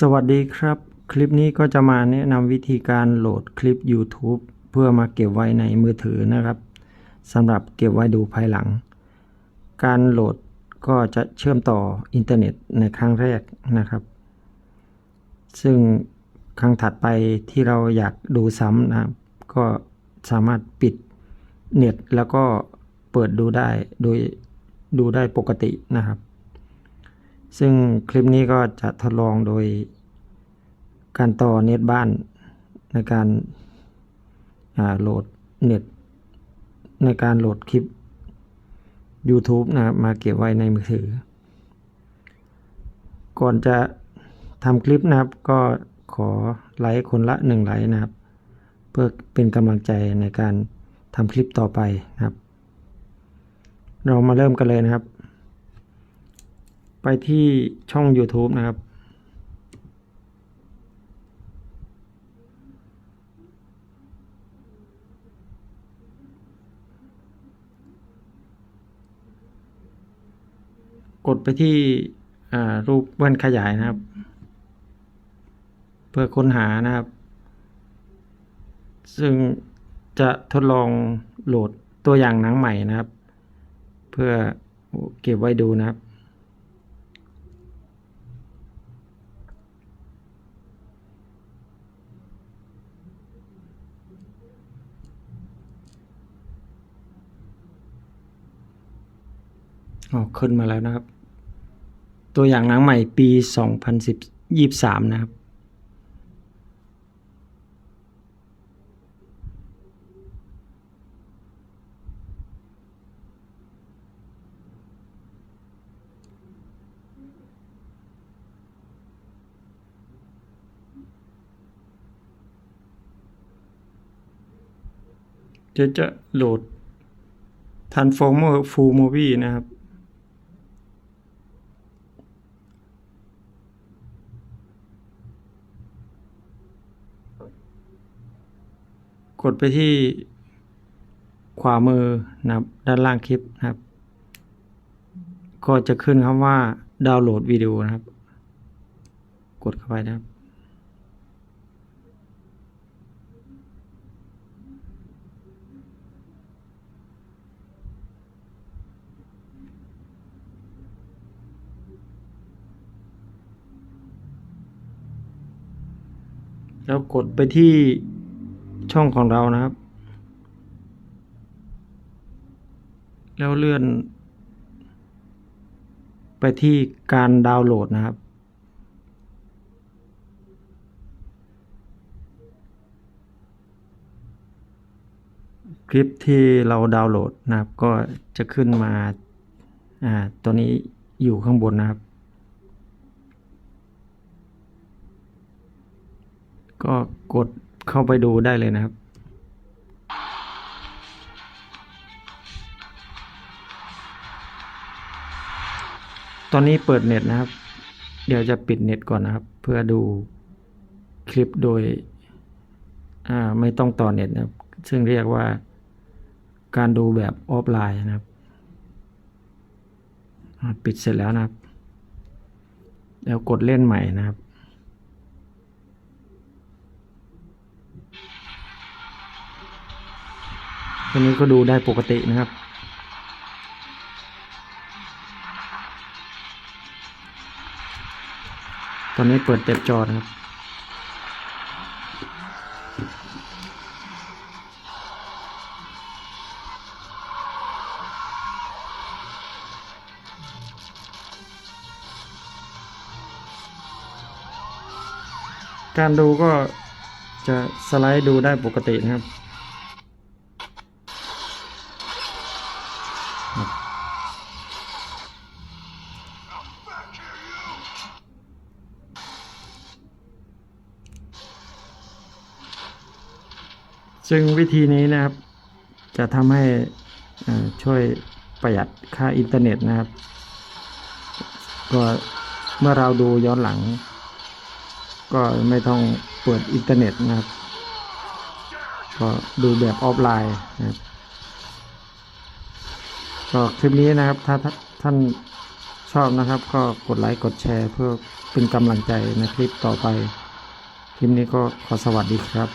สวัสดีครับ คลิปนี้ก็จะมาแนะนำวิธีการโหลดคลิป YouTube เพื่อมาเก็บไว้ในมือถือนะครับสำหรับเก็บไว้ดูภายหลัง การโหลดก็จะเชื่อมต่ออินเทอร์เน็ตในครั้งแรกนะครับ ซึ่งครั้งถัดไปที่เราอยากดูซ้ำนะครับก็สามารถปิดเน็ตแล้วก็เปิดดูได้โดยดูได้ปกตินะครับ ซึ่งคลิปนี้ก็จะทดลองโดยการต่อเน็ตบ้านในการาโหลดเน็ต ในการโหลดคลิป YouTube นะครับมาเก็บไว้ในมือถือ ก่อนจะทำคลิปนะครับ ก็ขอไลค์คนละหนึ่งไลค์นะครับ เพื่อเป็นกำลังใจในการทำคลิปต่อไปนะครับ เรามาเริ่มกันเลยนะครับ ไปที่ช่อง YouTube นะครับ กดไปที่รูปแว่นขยายนะครับ เพื่อค้นหานะครับ ซึ่งจะทดลองโหลดตัวอย่างหนังใหม่นะครับ เพื่อเก็บไว้ดูนะครับ อ๋อขึ้นมาแล้วนะครับ ตัวอย่างหนังใหม่ปี 2010 23 นะครับ จะจะโหลด Transformer Full Movie นะครับ กดไปที่ขวามือนะครับด้านล่างคลิปนะครับ ก็จะขึ้นคำว่าดาวน์โหลดวิดีโอนะครับ กดเข้าไปนะครับ แล้วกดไปที่ ช่องของเรานะครับ แล้วเลื่อน ไปที่การดาวน์โหลดนะครับ คลิปที่เราดาวน์โหลดนะครับ ก็จะขึ้นมาอ่าตัวนี้อยู่ข้างบนนะครับ ก็กด เข้าไปดูได้เลยนะครับ ตอนนี้เปิดเน็ตนะครับ เดี๋ยวจะปิดเน็ตก่อนนะครับ เพื่อดูคลิปโดยไม่ต้องต่อเน็ตนะครับ ซึ่งเรียกว่าการดูแบบออฟไลน์นะครับ ปิดเสร็จแล้วนะครับ แล้วกดเล่นใหม่นะครับ ตัวนี้ก็ดูได้ปกตินะครับ ตอนนี้เปิดเต็มจอนะครับ การดูก็จะสไลด์ดูได้ปกตินะครับ ซึ่งวิธีนี้นะครับ จะทำให้ช่วยประหยัดค่าอินเทอร์เน็ตนะครับ ก็เมื่อเราดูย้อนหลัง ก็ไม่ต้องเปิดอินเทอร์เน็ตนะครับ ก็ดูแบบออฟไลน์นะครับก็คลิปนี้นะครับถ้าท่านชอบนะครับ ก็กดไลค์กดแชร์ เพื่อเป็นกำลังใจในคลิปต่อไป คลิปนี้ก็ขอสวัสดีครับ